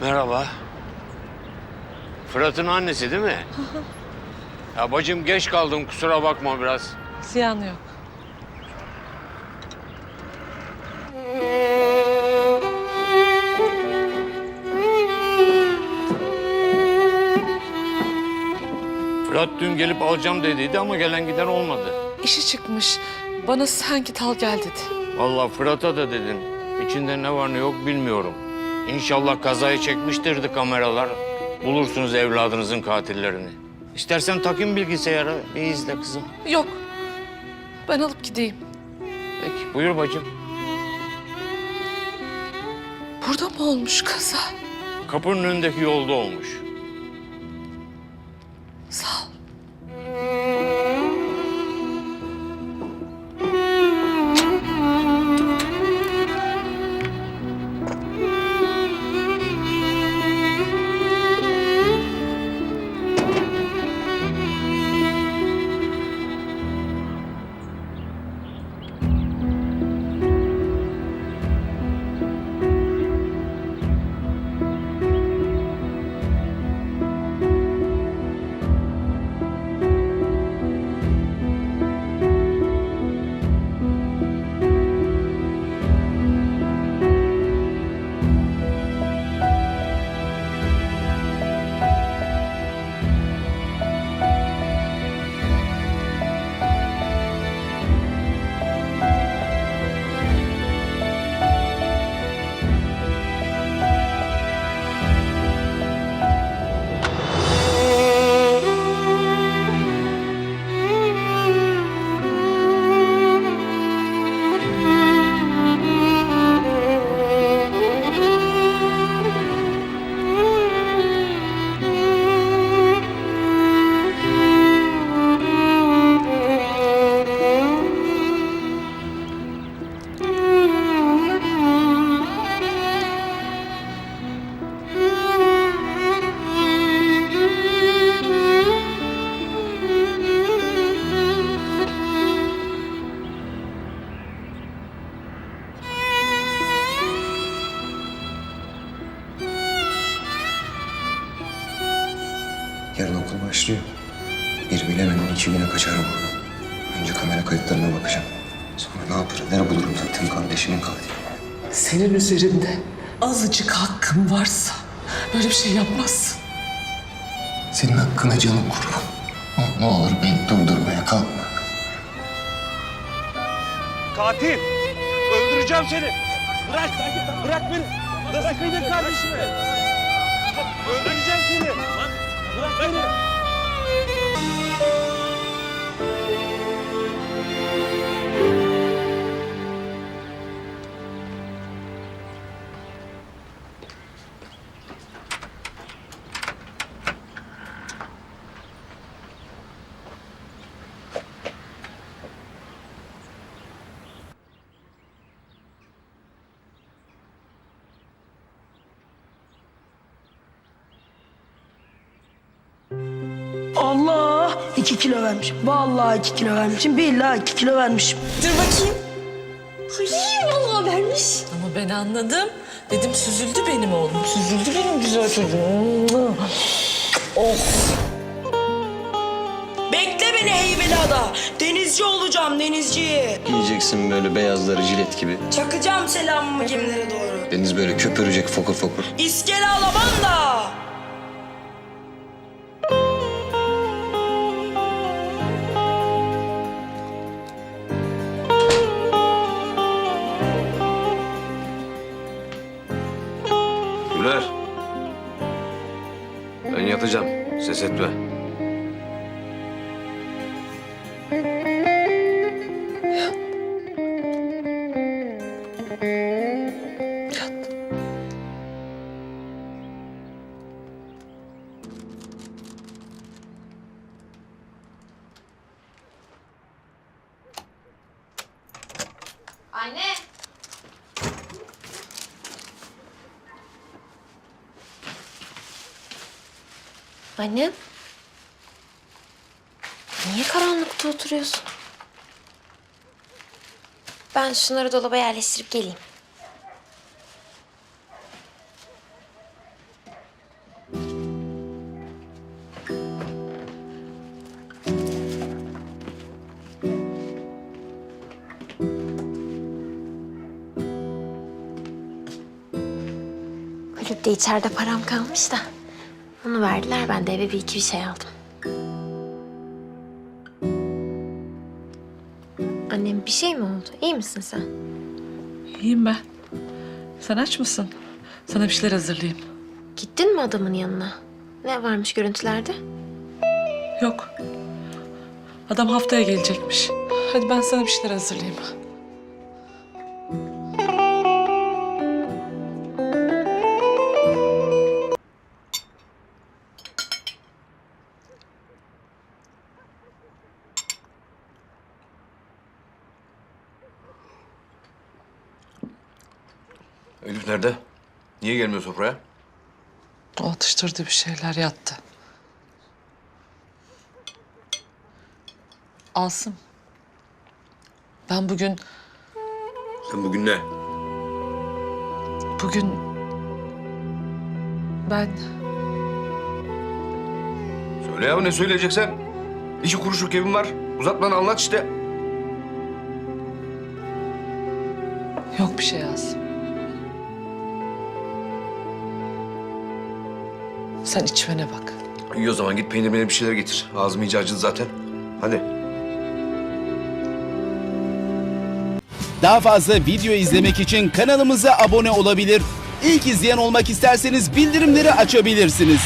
Merhaba. Fırat'ın annesi değil mi? ya bacım geç kaldım kusura bakma biraz. Ziyanı yok. Fırat dün gelip alacağım dediydi ama gelen giden olmadı. İşi çıkmış. Bana sen git al gel dedi. Vallahi Fırat'a da dedin. İçinde ne var ne yok bilmiyorum. İnşallah kazayı çekmiştirdi kameralar. Bulursunuz evladınızın katillerini. İstersen takayım bilgisayara bir izle kızım. Yok. Ben alıp gideyim. Peki buyur bacım. Burada mı olmuş kaza? Kapının önündeki yolda olmuş. Yarın okul başlıyor. Bir bilemem iki güne kaçarım buradan. Önce kamera kayıtlarına bakacağım. Sonra ne yaparım, nerede bulurum zaten kardeşimin katili. Senin üzerinde azıcık hakkın varsa böyle bir şey yapmazsın. Senin hakkına canım kurban. Ne olur beni durdurmaya kalkma. Katil! Öldüreceğim seni! Bırak! Bırak beni! Nasıl kıydın kardeşime? Öldüreceğim seni! Bırak Allah! iki kilo vermişim. Vallahi iki kilo vermişim. Billahi iki kilo vermişim. Dur bakayım. Ay vallahi vermiş. Ama ben anladım. Dedim süzüldü benim oğlum. Süzüldü benim güzel çocuğum. Oh. Bekle beni Heybeliada. Denizci olacağım denizci. Giyeceksin böyle beyazları jilet gibi. Çakacağım selamımı gemilere doğru. Deniz böyle köpürecek fokur fokur. İskele Alabanda. Güler. Ses etme. Annem. Niye karanlıkta oturuyorsun? Ben şunları dolaba yerleştirip geleyim. Kulüpte içeride param kalmış da. Onu verdiler ben de eve bir iki bir şey aldım. Annem bir şey mi oldu? İyi misin sen? İyiyim ben. Sen aç mısın? Sana bir şeyler hazırlayayım. Gittin mi adamın yanına? Ne varmış görüntülerde? Yok. Adam haftaya gelecekmiş. Hadi ben sana bir şeyler hazırlayayım. Elif nerede? Niye gelmiyor sofraya? O atıştırdı bir şeyler yattı. Asım. Ben bugün, Sen bugün ne? bugün... Ben Söyle ya ne söyleyeceksen. İki kuruşluk evim var. Uzat bana anlat işte. yok bir şey Asım. Sen içmene bak. İyi o zaman git peynir bir şeyler getir. Ağzım iyice acıdı zaten. Hadi. Daha fazla video izlemek için kanalımıza abone olabilir. İlk izleyen olmak isterseniz bildirimleri açabilirsiniz.